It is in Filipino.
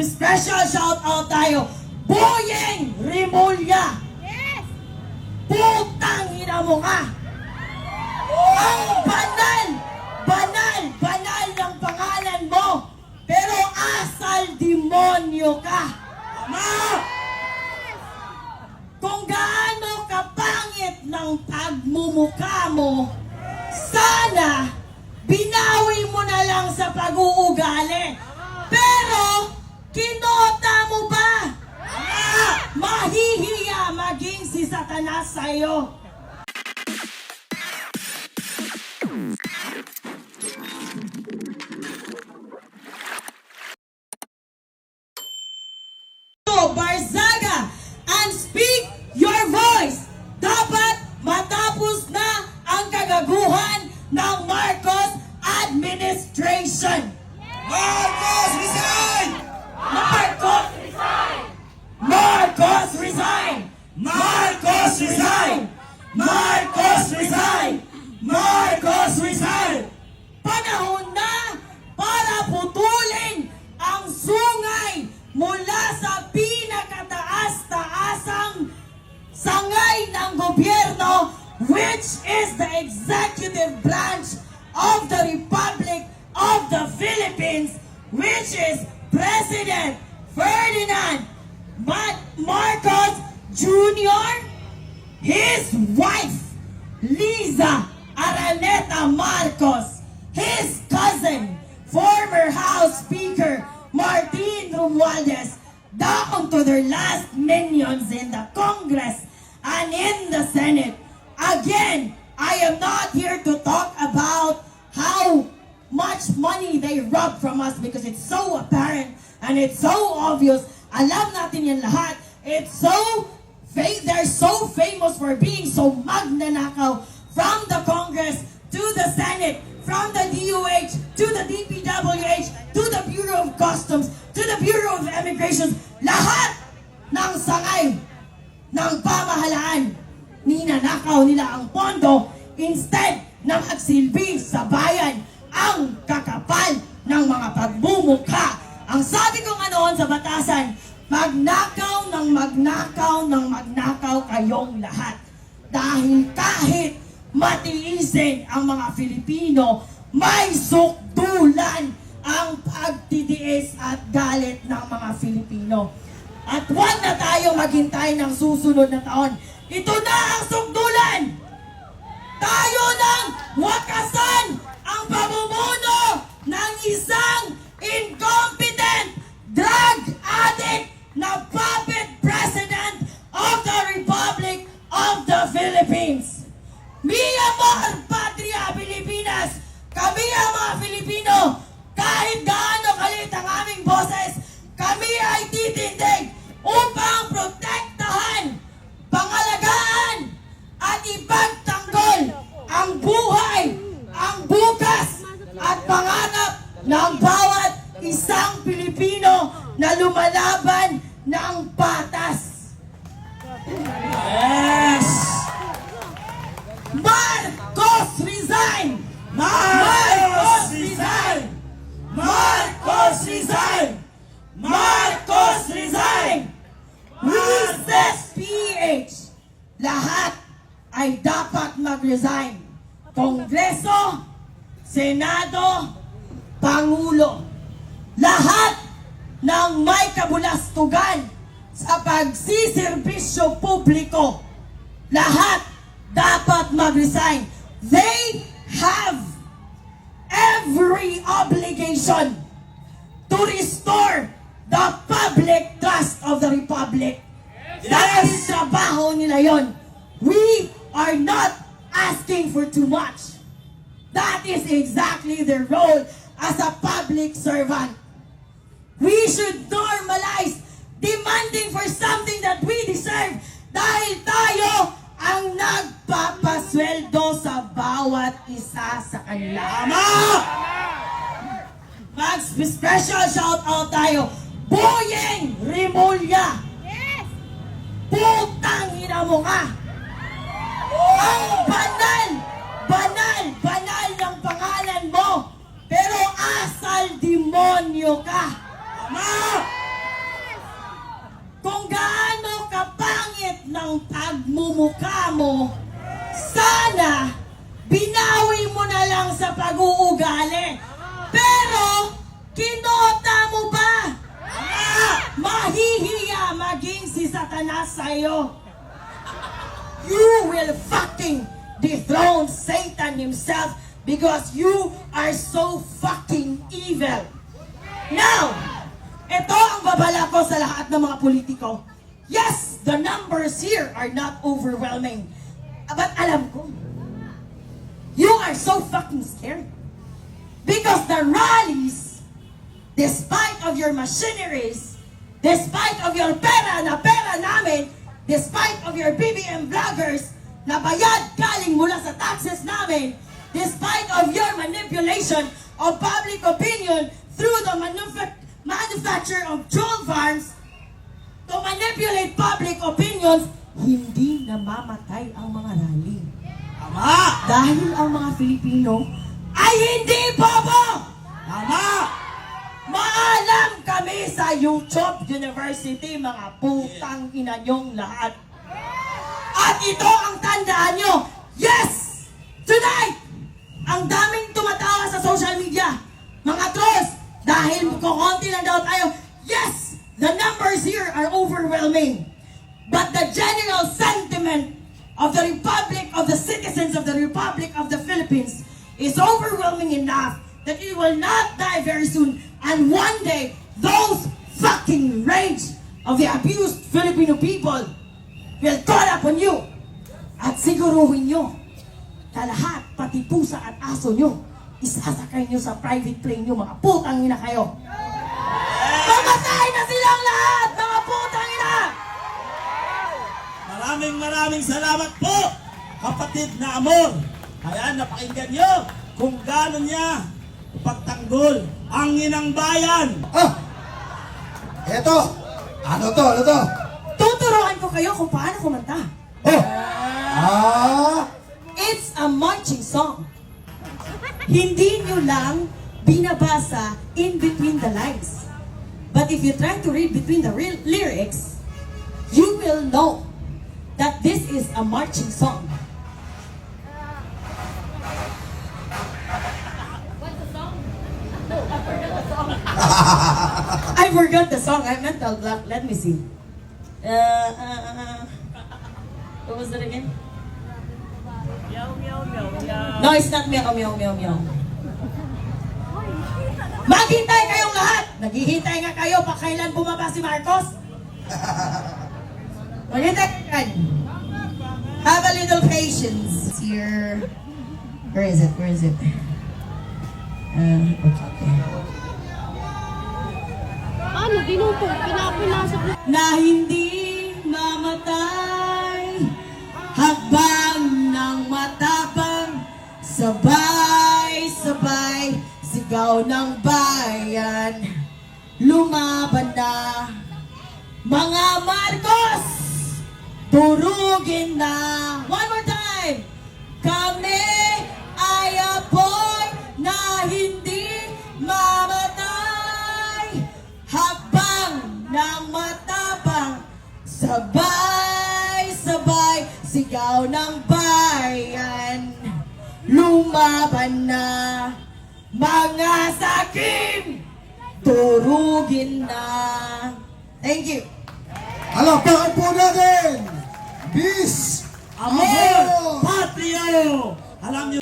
special shout out tayo. Boyeng Rimulya. Yes! Putang ina mo ka! Ang banal, banal, banal ng pangalan mo. Pero asal demonyo ka. Ama! Kung gaano kapangit ng pagmumukha mo, sana binawi mo na lang sa pag-uugali. Pero, kinota mo ba? Ah, mahihiya maging si Satanas sa'yo. Barzaga and speak your voice. Dapat matapos na ang kagaguhan ng Marcos administration. Marcos resign! Marcos resign! Marcos resign! Marcos resign! Marcos resign! Marcos resign! Panahon na para putulin ang sungay mula sa pinakataas-taasang sangay ng gobyerno which is the executive branch of the Republic of the Philippines which is President Ferdinand Ma- Marcos Jr., his wife Liza Araneta Marcos, his cousin, former House Speaker Martin Romualdez, down to their last minions in the Congress and in the Senate. Again, I am not here to talk about how much money they rob from us because it's so apparent and it's so obvious. Alam natin yan lahat. It's so they're so famous for being so magnanakaw from the Congress to the Senate, from the DOH to the DPWH to the Bureau of Customs to the Bureau of Immigration. Lahat ng sangay ng pamahalaan ninanakaw nila ang pondo instead na magsilbi sa bayan ang kakapal ng mga pagmumukha. Ang sabi ko nga noon sa batasan, magnakaw ng magnakaw ng magnakaw kayong lahat. Dahil kahit matiisin ang mga Filipino, may sukdulan ang pagtitiis at galit ng mga Filipino. At huwag na tayong maghintay ng susunod na taon. Ito na ang sukdulan! Tayo nang wakasan Philippines. Mi amor, Patria Pilipinas! Kami ang mga Filipino, kahit gaano kalit ang aming boses, kami ay titindig upang protektahan, pangalagaan, at ipagtanggol ang buhay, ang bukas, at pangarap ng bawat isang Pilipino na lumalaban ng patas. Yes! Marcos resign! Marcos resign! Marcos resign! Marcos resign! Recess PH! Lahat ay dapat mag-resign. Kongreso, Senado, Pangulo. Lahat ng may kabulastugan sa pagsiservisyo publiko. Lahat dapat mag-resign. They have every obligation to restore the public trust of the Republic. Dahil trabaho nila yon. We are not asking for too much. That is exactly their role as a public servant. We should normalize demanding for something that we deserve dahil tayo ang nagpapasweldo sa bawat isa sa kanila. Ama! Mag-special shout out tayo. Boyeng Rimulya! Yes! Putang ina mo ka! Ang banal, banal, banal ng pangalan mo. Pero asal demonyo ka. Ama! Ang pagmumukha mo, sana binawi mo na lang sa pag-uugali. Pero, kinota mo ba? Ah, mahihiya maging si Satanas sa'yo. You will fucking dethrone Satan himself because you are so fucking evil. Now, ito ang babala ko sa lahat ng mga politiko. Yes, the numbers here are not overwhelming. But alam ko, you are so fucking scared. Because the rallies, despite of your machineries, despite of your pera na pera namin, despite of your BBM vloggers na bayad galing mula sa taxes namin, despite of your manipulation of public opinion through the manufa- manufacture of troll farms to manipulate public opinions, hindi namamatay ang mga rally. Tama! Dahil ang mga Filipino ay hindi bobo! Tama! Maalam kami sa YouTube University, mga putang ina nyong lahat. At ito ang tandaan nyo. Yes! Tonight! Ang daming tumatawa sa social media. Mga trolls, dahil kukunti lang daw tayo. Yes! The numbers here are overwhelming. But the general sentiment of the Republic, of the citizens of the Republic of the Philippines is overwhelming enough that it will not die very soon. And one day, those fucking rage of the abused Filipino people will call upon you at siguruhin nyo na lahat, pati pusa at aso nyo, isasakay nyo sa private plane nyo, mga putang ina kayo. Maraming salamat po, kapatid na Amor. Ayan, napakinggan nyo kung gaano niya pagtanggol ang inang bayan. Ah! Eto! Ano to? Ano to? Tuturuan ko kayo kung paano kumanta. Oh! Ah! It's a marching song. Hindi nyo lang binabasa in between the lines. But if you try to read between the real lyrics, you will know is a marching song. I forgot the song. I meant the block. Let me see. Uh, uh, uh, what was it again? No, it's not meow, meow, meow, meow. Maghintay kayong lahat! Naghihintay nga kayo pa kailan bumaba si Marcos? Maghintay kayo. Have a little patience here. Where is it? Where is it? Uh, okay. Ano, dinupog, pinapinasok na. na hindi mamatay Hakbang ng matapang Sabay-sabay Sigaw ng bayan Lumaban na Mga Marcos Durugin na. One more time. Kami ay apoy na hindi mamatay. Habang ng matapang Sabay-sabay Sigaw ng bayan. Lumaban na. Mga sakim Turugin na. Thank you. Alapakan po natin! Bis! Amor! Patrio! Alam niyo